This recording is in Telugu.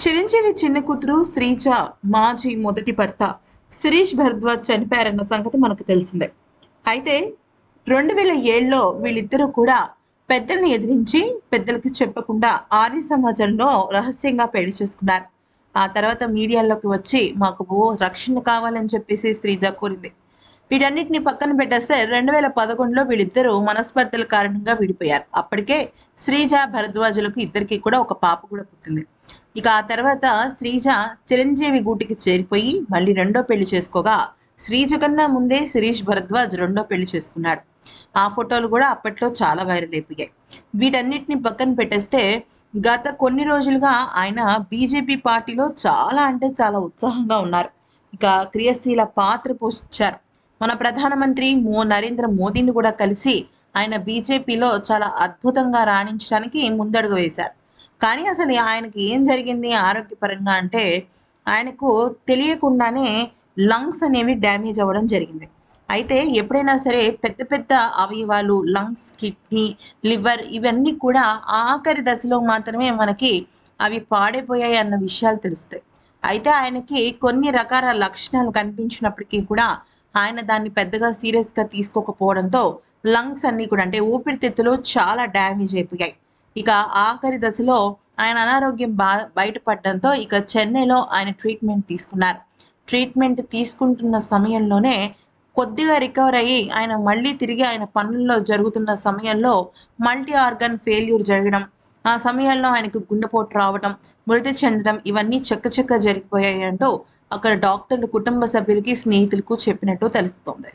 చిరంజీవి చిన్న కూతురు శ్రీజ మాజీ మొదటి భర్త శిరీష్ భరద్వాజ్ చనిపోయారన్న సంగతి మనకు తెలిసిందే. అయితే రెండు వేల ఏడులో వీళ్ళిద్దరూ కూడా పెద్దల్ని ఎదిరించి పెద్దలకు చెప్పకుండా ఆర్య సమాజంలో రహస్యంగా పెళ్ళి చేసుకున్నారు. ఆ తర్వాత మీడియాలోకి వచ్చి మాకు రక్షణ కావాలని చెప్పేసి శ్రీజ కోరింది. వీటన్నిటిని పక్కన పెట్టేస్తే రెండు వేల పదకొండులో వీళ్ళిద్దరూ మనస్పర్ధల కారణంగా విడిపోయారు. అప్పటికే శ్రీజ భరద్వాజులకు ఇద్దరికి కూడా ఒక పాప కూడా పుట్టింది. ఇక ఆ తర్వాత శ్రీజ చిరంజీవి గూటికి చేరిపోయి మళ్ళీ రెండో పెళ్ళి చేసుకోగా. శ్రీజ కన్నా ముందే శిరీష్ భరద్వాజ్ రెండో పెళ్ళి చేసుకున్నాడు. ఆ ఫోటోలు కూడా అప్పట్లో చాలా వైరల్ అయిపోయాయి. వీటన్నిటిని పక్కన పెట్టేస్తే గత కొన్ని రోజులుగా ఆయన బీజేపీ పార్టీలో చాలా అంటే చాలా ఉత్సాహంగా ఉన్నారు. ఇక క్రియాశీల పాత్ర పోషించారు. మన ప్రధానమంత్రి మో నరేంద్ర మోదీని కూడా కలిసి ఆయన బీజేపీలో చాలా అద్భుతంగా రాణించడానికి ముందడుగు వేశారు. కానీ అసలు ఆయనకి ఏం జరిగింది ఆరోగ్యపరంగా అంటే ఆయనకు తెలియకుండానే లంగ్స్ అనేవి డ్యామేజ్ అవ్వడం జరిగింది. అయితే ఎప్పుడైనా సరే పెద్ద పెద్ద అవయవాలు లంగ్స్ కిడ్నీ లివర్ ఇవన్నీ కూడా ఆఖరి దశలో మాత్రమే మనకి అవి పాడైపోయాయి అన్న విషయాలు తెలుస్తాయి. అయితే ఆయనకి కొన్ని రకాల లక్షణాలు కనిపించినప్పటికీ కూడా ఆయన దాన్ని పెద్దగా సీరియస్గా తీసుకోకపోవడంతో లంగ్స్ అన్నీ కూడా అంటే ఊపిరితిత్తులు చాలా డ్యామేజ్ అయిపోయాయి. ఇక ఆఖరి దశలో ఆయన అనారోగ్యం బా బయటపడడంతో ఇక చెన్నైలో ఆయన ట్రీట్మెంట్ తీసుకున్నారు. ట్రీట్మెంట్ తీసుకుంటున్న సమయంలోనే కొద్దిగా రికవర్ అయ్యి ఆయన మళ్ళీ తిరిగి ఆయన పనుల్లో జరుగుతున్న సమయంలో మల్టీ ఆర్గన్ ఫెయిల్యూర్ జరగడం ఆ సమయంలో ఆయనకు గుండెపోటు రావడం మృతి చెందడం ఇవన్నీ చెక్క జరిగిపోయాయి అంటూ అక్కడ డాక్టర్లు కుటుంబ సభ్యులకి స్నేహితులకు చెప్పినట్టు తెలుస్తోంది.